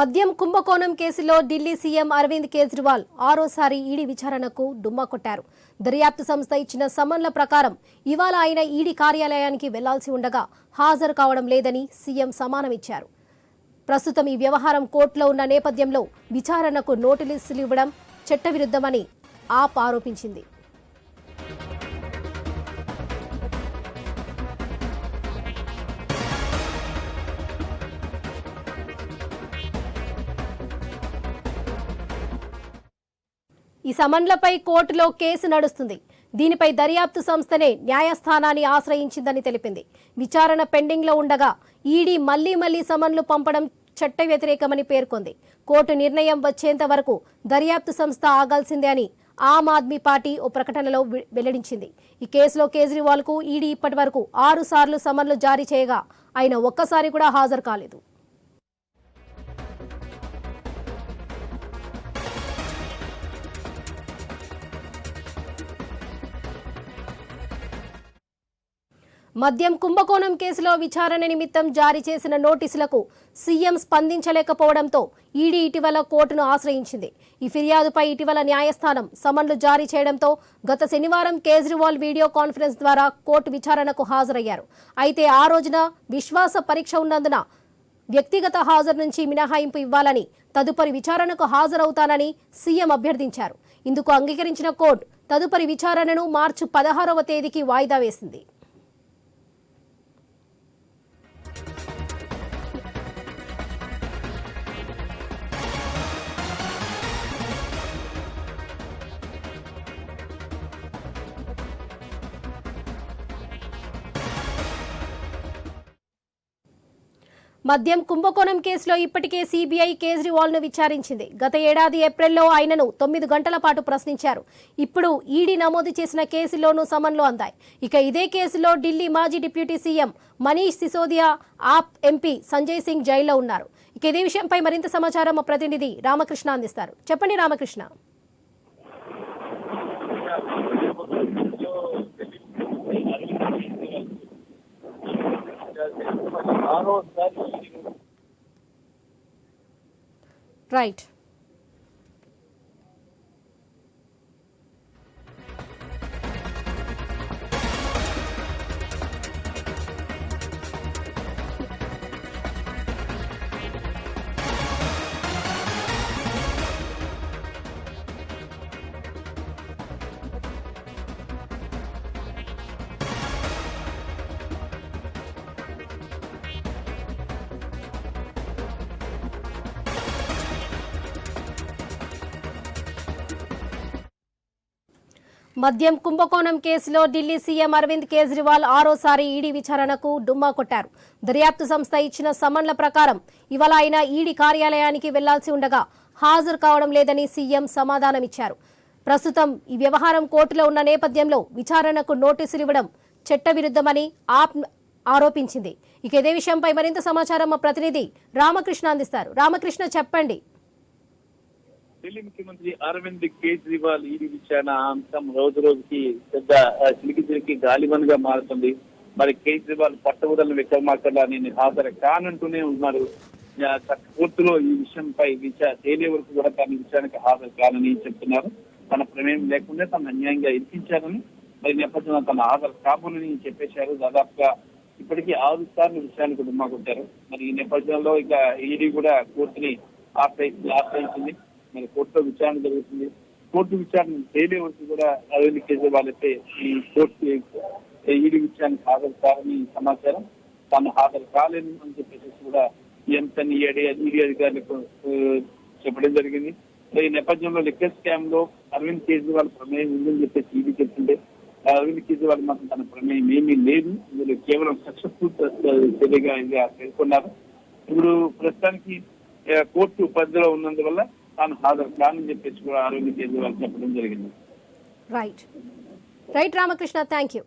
మద్యం కుంభకోణం కేసులో ఢిల్లీ సీఎం అరవింద్ కేజ్రీవాల్ ఆరోసారి ఈడీ విచారణకు డుమ్మా కొట్టారు. దర్యాప్తు సంస్థ ఇచ్చిన సమన్ల ప్రకారం ఇవాళ ఆయన ఈడీ కార్యాలయానికి వెళ్ళాల్సి ఉండగా హాజరు కావడం లేదని సీఎం సమానమిచ్చారు. ప్రస్తుతం ఈ వ్యవహారం కోర్టులో ఉన్న నేపథ్యంలో విచారణకు నోటీసులు ఇవ్వడం చట్టవిరుద్ధమని ఆప్ ఆరోపించింది. ఈ సమన్లపై కోర్టులో కేసు నడుస్తుంది. దీనిపై దర్యాప్తు సంస్థనే న్యాయస్థానాన్ని ఆశ్రయించిందని తెలిపింది. విచారణ పెండింగ్లో ఉండగా ఈడీ మళ్ళీ మళ్ళీ సమన్లు పంపడం చట్ట వ్యతిరేకమని పేర్కొంది. కోర్టు నిర్ణయం వచ్చేంత వరకు దర్యాప్తు సంస్థ ఆగాల్సిందే అని ఆమ్ ఆద్మీ పార్టీ ఓ ప్రకటనలో వెల్లడించింది. ఈ కేసులో కేజ్రీవాల్కు ఈడీ ఇప్పటి వరకు ఆరు సార్లు సమన్లు జారీ చేయగా ఆయన ఒక్కసారి కూడా హాజరు కాలేదు. మద్యం కుంభకోణం కేసులో విచారణ నిమిత్తం జారీ చేసిన నోటీసులకు సీఎం స్పందించలేకపోవడంతో ఈడీ ఇటీవల కోర్టును ఆశ్రయించింది. ఈ ఫిర్యాదుపై ఇటీవల న్యాయస్థానం సమన్లు జారీ చేయడంతో గత శనివారం కేజ్రీవాల్ వీడియో కాన్ఫరెన్స్ ద్వారా కోర్టు విచారణకు హాజరయ్యారు. అయితే ఆ రోజున విశ్వాస పరీక్ష ఉన్నందున వ్యక్తిగత హాజరు నుంచి మినహాయింపు ఇవ్వాలని తదుపరి విచారణకు హాజరవుతానని సీఎం అభ్యర్థించారు. ఇందుకు అంగీకరించిన కోర్టు తదుపరి విచారణను మార్చి పదహారవ తేదీకి వాయిదా వేసింది. మద్యం కుంభకోణం కేసులో ఇప్పటికే సీబీఐ కేజ్రీవాల్ను విచారించింది. గత ఏడాది ఏప్రిల్లో ఆయనను తొమ్మిది గంటల పాటు ప్రశ్నించారు. ఇప్పుడు ఈడీ నమోదు చేసిన కేసులోనూ సమన్లు అందాయి. ఇక ఇదే కేసులో ఢిల్లీ మాజీ deputy CM Manish Sisodia AAP MP Sanjay Singh జైల్లో ఉన్నారు. ఇక ఇదే విషయంపై మరింత సమాచారం మా ప్రతినిధి రామకృష్ణ అందిస్తారు. చెప్పండి రామకృష్ణ. రైట్ మద్యం కుంభకోణం కేసులో ఢిల్లీ సీఎం అరవింద్ కేజ్రీవాల్ ఆరోసారి ఈడీ విచారణకు డుమ్మా కొట్టారు. దర్యాప్తు సంస్థ ఇచ్చిన సమన్ల ప్రకారం ఇవాళ ఆయన ఈడీ కార్యాలయానికి వెళ్ళాల్సి ఉండగా హాజరు కావడం లేదని సీఎం సమాధానమిచ్చారు. ప్రస్తుతం ఈ వ్యవహారం కోర్టులో ఉన్న నేపథ్యంలో విచారణకు నోటీసులు ఇవ్వడం చట్టవిరుద్ధమని ఆప్ ఆరోపించింది. ఇక ఇదే విషయంపై మరింత సమాచారం మా ప్రతినిధి రామకృష్ణ అందిస్తారు. రామకృష్ణ చెప్పండి. ఢిల్లీ ముఖ్యమంత్రి అరవింద్ కేజ్రీవాల్ ఈడీ విచారణ అంశం రోజు రోజుకి పెద్ద చిలికి చిలికి చిలికి గాలివన్గా మారుతుంది. మరి కేజ్రీవాల్ పట్టవదలను విక్రమార్కలా నేను హాజరు కానంటూనే ఉన్నారు. కోర్టులో ఈ విషయంపై విచార తేలే వరకు కూడా తన విచారణకు హాజరు కానని చెప్తున్నారు. తన ప్రమేయం లేకుండా తను అన్యాయంగా ఇరికించారని మరి నేపథ్యంలో తన హాజరు కాబోనని చెప్పేశారు. దాదాపుగా ఇప్పటికీ ఆరు సార్లు విషయానికి డుమ్మా కొట్టారు మరి ఈ నేపథ్యంలో ఇక ఈడీ కూడా కోర్టుని ఆశ్రయించింది. మరి కోర్టులో విచారణ జరుగుతుంది. కోర్టు విచారణ తేలే వరకు కూడా అరవింద్ కేజ్రీవాల్ అయితే ఈ కోర్టు ఈడీ విచారణకు హాజరు కారని సమాచారం. తాను హాజరు కాలేదు అని చెప్పేసి కూడా ఎంతని ఈడీ ఈడీ అధికారులకు చెప్పడం జరిగింది. ఈ నేపథ్యంలో లిక్కర్ స్కామ్లో అరవింద్ కేజ్రీవాల్ ప్రమేయం ఉందని చెప్పేసి ఈడీ చెప్తుంటే అరవింద్ కేజ్రీవాల్ మాత్రం తన ప్రమేయం ఏమీ లేదు. ఇందులో కేవలం సక్సెస్ఫుల్ చర్యగా పేర్కొన్నారు. ఇప్పుడు ప్రస్తుతానికి కోర్టు పరిధిలో ఉన్నందువల్ల తాను హాజరు కానని చెప్పేసి కూడా ఆరోగ్య కేంద్రాలు చెప్పడం జరిగింది. Right right Ramakrishna thank you